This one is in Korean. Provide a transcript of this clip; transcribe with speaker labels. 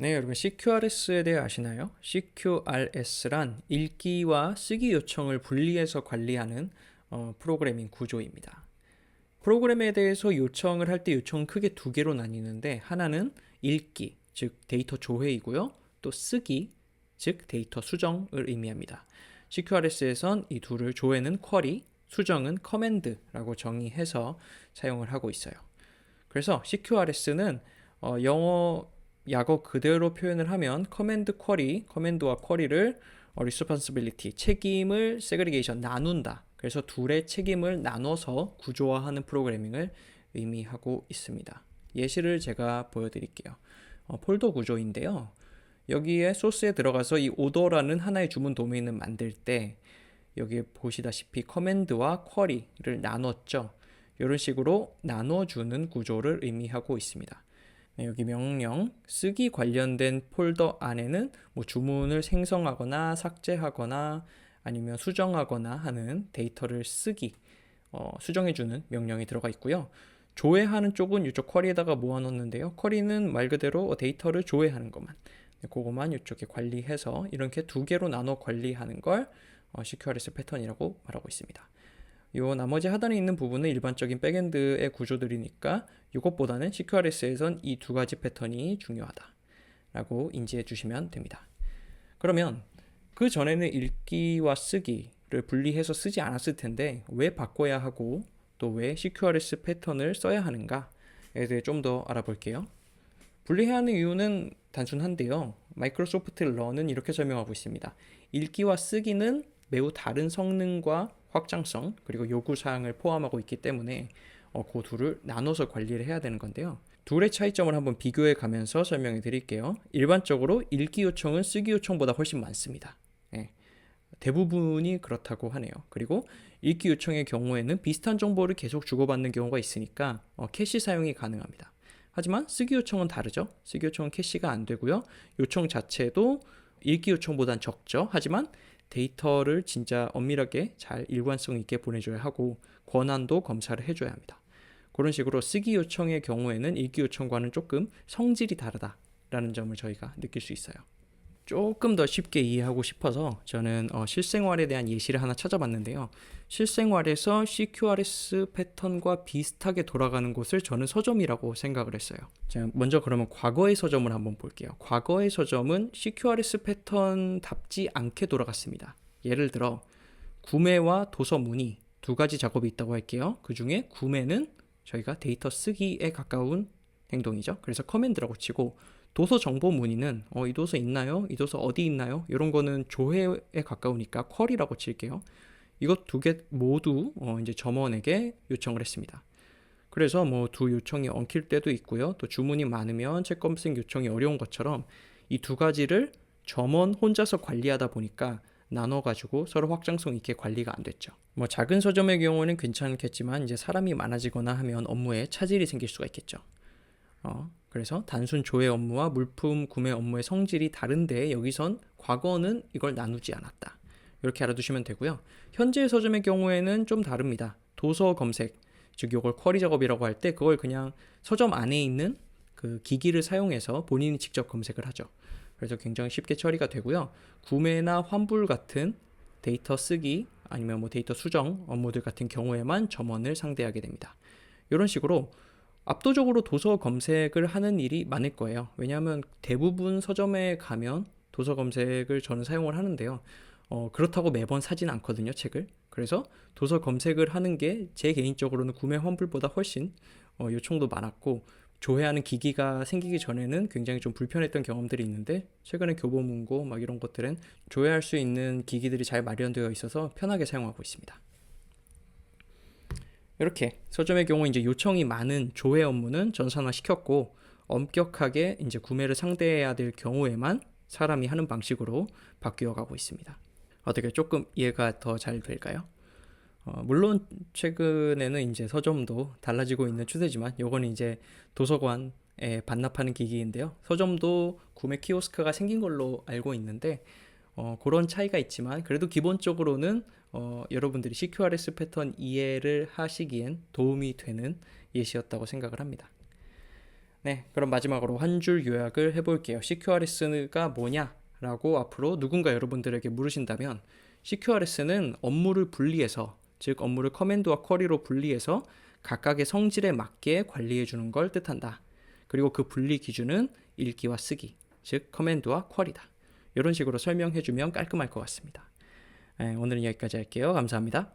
Speaker 1: 네, 여러분 CQRS에 대해 아시나요? CQRS란 읽기와 쓰기 요청을 분리해서 관리하는 어, 프로그래밍 구조입니다. 프로그램에 대해서 요청을 할 때 요청은 크게 두 개로 나뉘는데 하나는 읽기, 즉 데이터 조회이고요. 또 쓰기, 즉 데이터 수정을 의미합니다. CQRS에선 이 둘을 조회는 쿼리, 수정은 커맨드라고 정의해서 사용을 하고 있어요. 그래서 CQRS는 어, 영어 약어 그대로 표현을 하면 커맨드 쿼리, 커맨드와 쿼리를 어, responsibility, 책임을 segregation, 나눈다. 그래서 둘의 책임을 나눠서 구조화하는 프로그래밍을 의미하고 있습니다. 예시를 제가 보여드릴게요. 어, 폴더 구조인데요. 여기에 소스에 들어가서 이 오더라는 하나의 주문 도메인을 만들 때 여기에 보시다시피 커맨드와 쿼리를 나눴죠. 이런 식으로 나눠주는 구조를 의미하고 있습니다. 네, 여기 명령 쓰기 관련된 폴더 안에는 뭐 주문을 생성하거나 삭제하거나 아니면 수정하거나 하는 데이터를 쓰기 어, 수정해주는 명령이 들어가 있고요. 조회하는 쪽은 이쪽 쿼리에다가 모아놓는데요. 쿼리는 말 그대로 데이터를 조회하는 것만 네, 그거만 이쪽에 관리해서 이렇게 두 개로 나눠 관리하는 걸 어, CQRS 패턴이라고 말하고 있습니다. 요 나머지 하단에 있는 부분은 일반적인 백엔드의 구조들이니까 이것보다는 CQRS에선 이 두 가지 패턴이 중요하다라고 인지해 주시면 됩니다. 그러면 그 전에는 읽기와 쓰기를 분리해서 쓰지 않았을 텐데 왜 바꿔야 하고 또 왜 CQRS 패턴을 써야 하는가에 대해 좀 더 알아볼게요. 분리해야 하는 이유는 단순한데요. 마이크로소프트 런은 이렇게 설명하고 있습니다. 읽기와 쓰기는 매우 다른 성능과 확장성 그리고 요구 사항을 포함하고 있기 때문에 어, 그 둘을 나눠서 관리를 해야 되는 건데요. 둘의 차이점을 한번 비교해 가면서 설명해 드릴게요. 일반적으로 읽기 요청은 쓰기 요청보다 훨씬 많습니다. 예, 대부분이 그렇다고 하네요. 그리고 읽기 요청의 경우에는 비슷한 정보를 계속 주고받는 경우가 있으니까 어, 캐시 사용이 가능합니다. 하지만 쓰기 요청은 다르죠. 쓰기 요청은 캐시가 안 되고요. 요청 자체도 읽기 요청보단 적죠. 하지만 데이터를 진짜 엄밀하게 잘 일관성 있게 보내줘야 하고 권한도 검사를 해줘야 합니다. 그런 식으로 쓰기 요청의 경우에는 읽기 요청과는 조금 성질이 다르다라는 점을 저희가 느낄 수 있어요. 조금 더 쉽게 이해하고 싶어서 저는 어, 실생활에 대한 예시를 하나 찾아봤는데요. 실생활에서 CQRS 패턴과 비슷하게 돌아가는 곳을 저는 서점이라고 생각을 했어요. 자, 먼저 그러면 과거의 서점을 한번 볼게요. 과거의 서점은 CQRS 패턴답지 않게 돌아갔습니다. 예를 들어 구매와 도서 문의 두 가지 작업이 있다고 할게요. 그 중에 구매는 저희가 데이터 쓰기에 가까운 행동이죠. 그래서 커맨드라고 치고 도서 정보 문의는 어, 이 도서 있나요? 이 도서 어디 있나요? 이런 거는 조회에 가까우니까 쿼리라고 칠게요. 이것 두 개 모두 어, 이제 점원에게 요청을 했습니다. 그래서 뭐 두 요청이 엉킬 때도 있고요. 또 주문이 많으면 책 검색 요청이 어려운 것처럼 이 두 가지를 점원 혼자서 관리하다 보니까 나눠가지고 서로 확장성 있게 관리가 안 됐죠. 뭐 작은 서점의 경우는 괜찮겠지만 이제 사람이 많아지거나 하면 업무에 차질이 생길 수가 있겠죠. 어, 그래서 단순 조회 업무와 물품 구매 업무의 성질이 다른데 여기선 과거는 이걸 나누지 않았다. 이렇게 알아두시면 되고요. 현재 서점의 경우에는 좀 다릅니다. 도서 검색, 즉 이걸 쿼리 작업이라고 할 때 그걸 그냥 서점 안에 있는 그 기기를 사용해서 본인이 직접 검색을 하죠. 그래서 굉장히 쉽게 처리가 되고요. 구매나 환불 같은 데이터 쓰기 아니면 뭐 데이터 수정 업무들 같은 경우에만 점원을 상대하게 됩니다. 이런 식으로 압도적으로 도서 검색을 하는 일이 많을 거예요. 왜냐하면 대부분 서점에 가면 도서 검색을 저는 사용을 하는데요. 어, 그렇다고 매번 사진 않거든요, 책을. 그래서 도서 검색을 하는 게 제 개인적으로는 구매 환불보다 훨씬 어, 요청도 많았고 조회하는 기기가 생기기 전에는 굉장히 좀 불편했던 경험들이 있는데 최근에 교보문고 막 이런 것들은 조회할 수 있는 기기들이 잘 마련되어 있어서 편하게 사용하고 있습니다. 이렇게 서점의 경우 이제 요청이 많은 조회 업무는 전산화 시켰고 엄격하게 이제 구매를 상대해야 될 경우에만 사람이 하는 방식으로 바뀌어 가고 있습니다. 어떻게 조금 이해가 더 잘 될까요? 어, 물론 최근에는 이제 서점도 달라지고 있는 추세지만 요거는 이제 도서관에 반납하는 기기인데요. 서점도 구매 키오스크가 생긴 걸로 알고 있는데 어, 그런 차이가 있지만 그래도 기본적으로는 어, 여러분들이 CQRS 패턴 이해를 하시기엔 도움이 되는 예시였다고 생각을 합니다. 네, 그럼 마지막으로 한 줄 요약을 해볼게요. CQRS가 뭐냐라고 앞으로 누군가 여러분들에게 물으신다면 CQRS는 업무를 분리해서 즉 업무를 커맨드와 쿼리로 분리해서 각각의 성질에 맞게 관리해 주는 걸 뜻한다. 그리고 그 분리 기준은 읽기와 쓰기, 즉 커맨드와 쿼리다. 이런 식으로 설명해 주면 깔끔할 것 같습니다. 네, 오늘은 여기까지 할게요. 감사합니다.